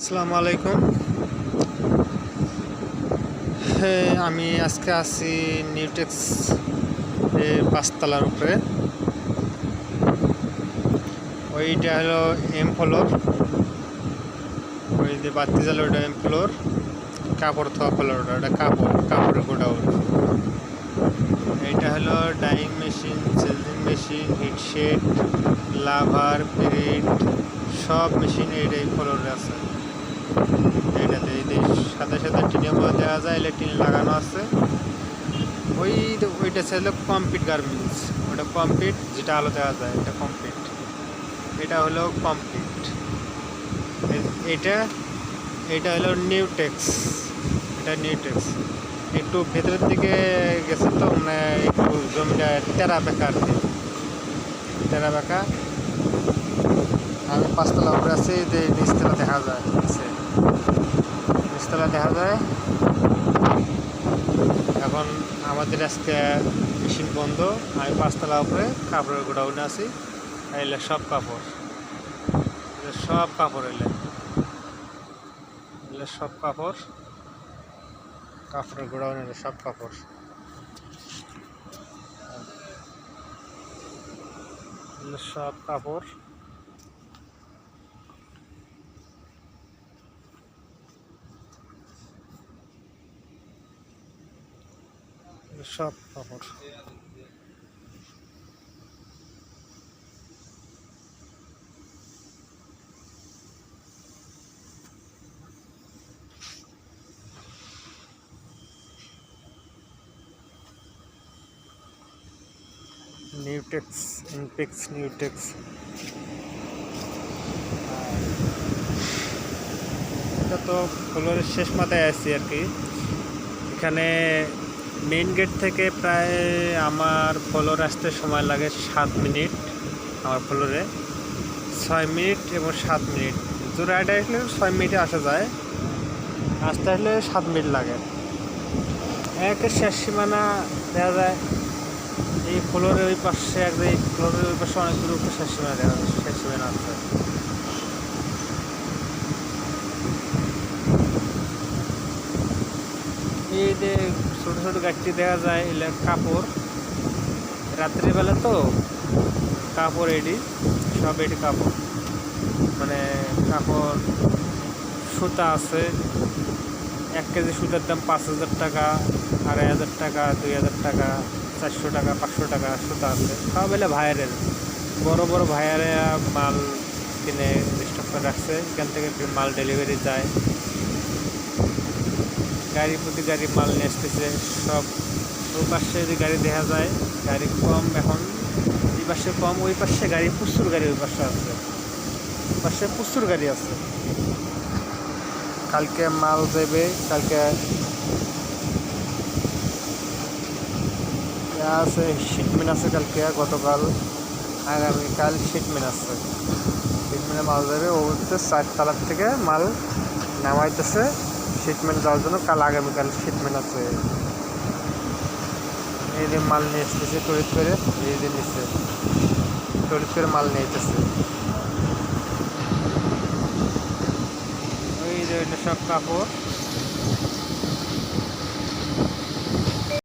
আসসালামু আলাইকুম। আমি আজকে আছি নিউটেক্স পাঁচতলার উপরে। ওইটা হলো এম ফ্লোর ওই যে বাতি জাল ওটা এম ফ্লোর কাপড় থোয়া ফ্লোর ওটা ওটা কাপড়, কাপড়ের গোডাউন। এইটা হলো ডাইং মেশিন চেঞ্জিং মেশিন হিটশেড লাভার প্রিন্ট সব মেশিন এইটাই ফ্লোরে আছে। এইটাতে এই সাথে সাথে মধ্যে দেখা যায় টিন লাগানো আছে। ওই ওইটা ছিল কমপ্লিট গার্মেন্টস ওটা কমপ্লিট যেটা আলো দেখা যায়, এটা কমপ্লিট এটা হলো কমপ্লিট এটা এটা হলো নিউটেক্স এটা নিউটেক্স একটু ভেতরের দিকে গেছে তো মানে একটু জমিটা টেরা বেঁকা আর কি। টেরা বেঁকা। আমি পাঁচতলা উপরে আছি, যে নিচতলা দেখা যায় নিচতলা দেখা যায়। এখন আমাদের আজকে মেশিন বন্ধ। আমি পাঁচতলা উপরে কাপড়ের গোডাউনে আছি। এলে সব কাপড়। সব কাপড় এলে এলে সব কাপড়। কাপড়ের গোডাউন এলে সব কাপড়। সব কাপড়। সব কাপড় নিউটেক্স ইনটেক্স নিউটেক্স এটা তো ফ্লোরের শেষ মাথায় আছি আর কি। এখানে মেইন গেট থেকে প্রায় আমার ফলোর আসতে সময় লাগে সাত মিনিট, আমার ফলোরে ছয় মিনিট এবং সাত মিনিট। জোরে আইডা আসলে ছয় মিনিটে আসা যায়। আসতে আসলে সাত মিনিট লাগে। একের শেষ সীমানা দেখা যায়। এই ফ্লোরের ওই পাশে এক ফ্লোরের ওই পাশে অনেক দূর শেষ সীমানা দেখা যায়। শেষ সীমানা আছে এই যে ছোট ছোট গাছটি দেখা যায়, এগুলা কাপড়। রাত্রিবেলা তো কাপড় এডি সব এটি কাপড়। মানে কাপড়, সুতা আছে, এক কেজি সুতার দাম পাঁচ হাজার টাকা, আড়াই হাজার টাকা, দুই হাজার টাকা, চারশো টাকা, পাঁচশো টাকা সুতা আছে। সব এলে ভাইয়ারের। বড় বড় ভাইয়ারে মাল কিনে স্টক করে রাখছে। এখান থেকে মাল ডেলিভারি যায়। গাড়ি প্রতি গাড়ি মাল নিয়ে আসতেছে, সব ওই পাশে যদি গাড়ি দেখা যায়, গাড়ি কম এখন, এই পাশে কম, ওই পাশে গাড়ি, প্রচুর গাড়ি ওই পাশে আছে। পাশে প্রচুর গাড়ি আছে। কালকে মাল দেবে কালকে আছে শিটমেন্ট আছে কালকে, গতকাল আগামীকাল শিটমেন্ট আছে। শিটমেন্টে মাল দেবে ও হচ্ছে চার তালার থেকে মাল নামাইতেছে। শিটমেন্ট দেওয়ার জন্য কাল আগামীকাল শিটমেন্ট আছে। এই যে মাল নিয়ে এসতেছে তড়িৎ করে, এই যে নিচ্ছে তড়িৎ করে মাল নিয়ে যেতেছে ওই যে সব কাপড়।